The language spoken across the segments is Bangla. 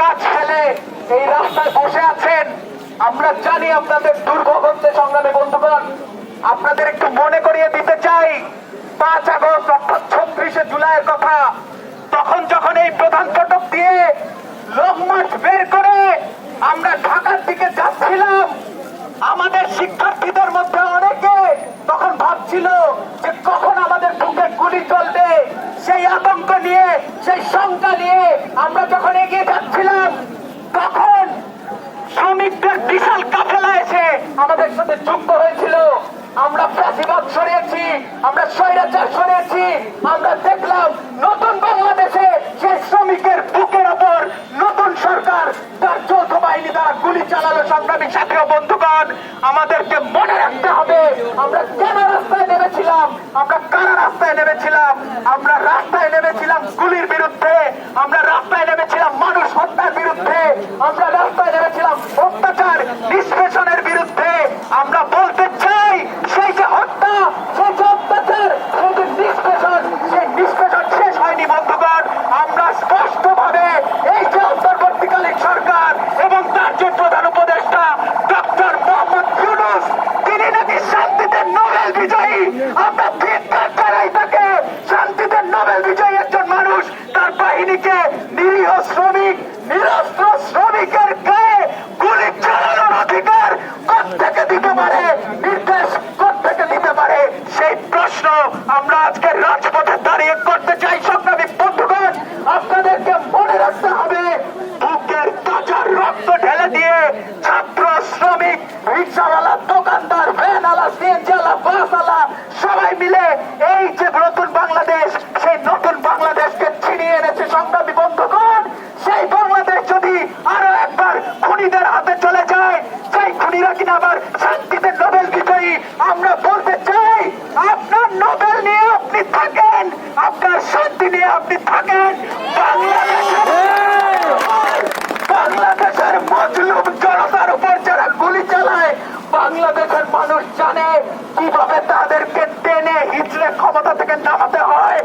কাজ ফেলে, এই রাস্তায় বসে আছেন। আমরা জানি আপনাদের দুর্ভোগ হচ্ছে সংগ্রামী বন্ধুগণ, আপনাদের একটু মনে করিয়ে দিতে চাই, পাঁচ আগস্ট অর্থাৎ ছত্রিশে জুলাইয়ের কথা। তখন যখন এই প্রধান ফটক দিয়ে লং মার্চ বের করে আমরা ঢাকার দিকে যাচ্ছিলাম আমাদের শিক্ষার্থীদের মধ্যে অনেকে তখন ভাবছিল যে কখন আমাদের বুকে গুলি চলবে সেই আতঙ্ক নিয়ে, সেই শঙ্কা নিয়ে আমরা যখন এগিয়ে যাচ্ছিলাম, তখন শ্রমিকদের বিশাল কাফেলা এসে আমাদের সাথে যুক্ত হয়েছিল। আমরা ফ্যাসিবাদ সরিয়েছি, আমরা স্বৈরাচার সরিয়েছি, আমরা দেখলাম নতুন বাংলাদেশে সেই শ্রমিকের বুকের ওপর নতুন সরকার তার যৌথ বাহিনী দ্বারা গুলি চালালো সংগ্রামী সাথী বন্ধুগণ। আমাদেরকে মনে রাখতে হবে আমরা কেন রাস্তায় নেমেছিলাম? আমরা কারা রাস্তায় নেমেছিলাম? আমরা রাস্তায় নেমেছিলাম গুলির বিরুদ্ধে। আমরা রাস্তায় নেমেছিলাম মানুষ হত্যার বিরুদ্ধে। আমরা রাস্তায় নেমেছিলাম অত্যাচার নিষ্পেষণের বিরুদ্ধে আমরা বলতে চাই সেই যে হত্যা সেই যে অত্যাচার সেই যে নিষ্পেষণ সেই নিষ্পেষণ শেষ হয়নি বন্ধুগণ আমরা স্পষ্ট ভাবে এই যে অন্তর্বর্তীকালীন সরকার এবং তার যে প্রধান উপদেষ্টা ডক্টর মোহাম্মদ ইউনুস তিনি নাকি শান্তিতে নোবেল বিজয়ী। আমরা ধিক্কার জানাই তাকে। শান্তিতে নোবেল বিজয়ী একজন মানুষ। তার বাহিনীকে নিরীহ শ্রমিক, নিরস্ত্র শ্রমিকের গায়ে গুলি চালানোর অধিকার থেকে দিতে পারে? নির্দেশ থেকে দিতে পারে? সেই প্রশ্ন আমরা আজকে রাজপথে দাঁড়িয়ে করতে চাই, সংগ্রামী বন্ধুগণ। আপনাদেরকে মনে রাখতে হবে, বুকের তাজা রক্ত ঢেলে দিয়ে ছাত্র, শ্রমিক, রিক্সাওয়ালা দোকানদার ভ্যানওয়ালা সিএনজিওয়ালা বাসওয়ালা সবাই মিলে এই যে নতুন বাংলাদেশ সেই নতুন বাংলাদেশকে ছিনিয়ে এনেছে সংগ্রামী বন্ধুগণ সেই বাংলাদেশ যদি আরও একবার খুনিদের হাতে চলে যায় সেই খুনিরা কিনা আবার শান্তিতে নোবেল বিজয়ী আমরা বলতে চাই, আপনার নোবেল নিয়ে আপনি থাকেন, আপনার শান্তি নিয়ে আপনি থাকেন। বাংলাদেশের বাংলাদেশের মজলুম জনতার উপর যারা গুলি চালায়, বাংলাদেশের মানুষ জানে কীভাবে তাদেরকে টেনে হিচড়ে ক্ষমতা থেকে নামাতে হয়।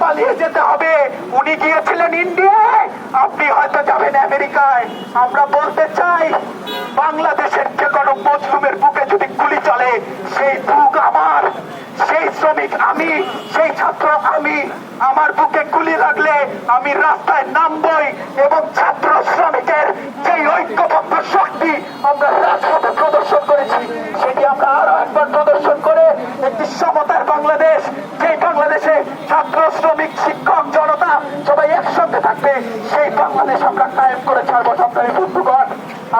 পালিয়ে যেতে হবে। উনি গিয়েছিলেন ইন্ডিয়ায় আপনি হয়তো যাবেন আমেরিকায়। আমরা বলতে চাই, বাংলাদেশের যে কোনো মজলুমের বুকে যদি গুলি চলে, সেই বুক আমার, সেই শ্রমিক আমি, সেই ছাত্র আমি। আমার বুকে গুলি লাগলে আমি রাস্তায় নামবই এবং ছাত্র শ্রমিকের যে ঐক্যবদ্ধ শক্তি আমরা একটি বাংলাদেশ, যেই বাংলাদেশে ছাত্র, শ্রমিক, শিক্ষক, জনতা সবাই একসঙ্গে থাকবে, সেই বাংলাদেশ আমরা কায়েম করে ছাড়বো সরকারি বন্ধুগণ।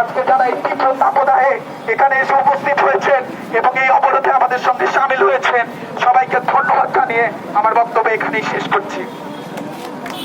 আজকে যারা এই তীব্র তাপদাহে এখানে এসে উপস্থিত হয়েছেন এবং এই অবরোধে আমাদের সঙ্গে সামিল হয়েছেন, সবাইকে ধন্যবাদ জানিয়ে আমার বক্তব্য এখানেই শেষ করছি।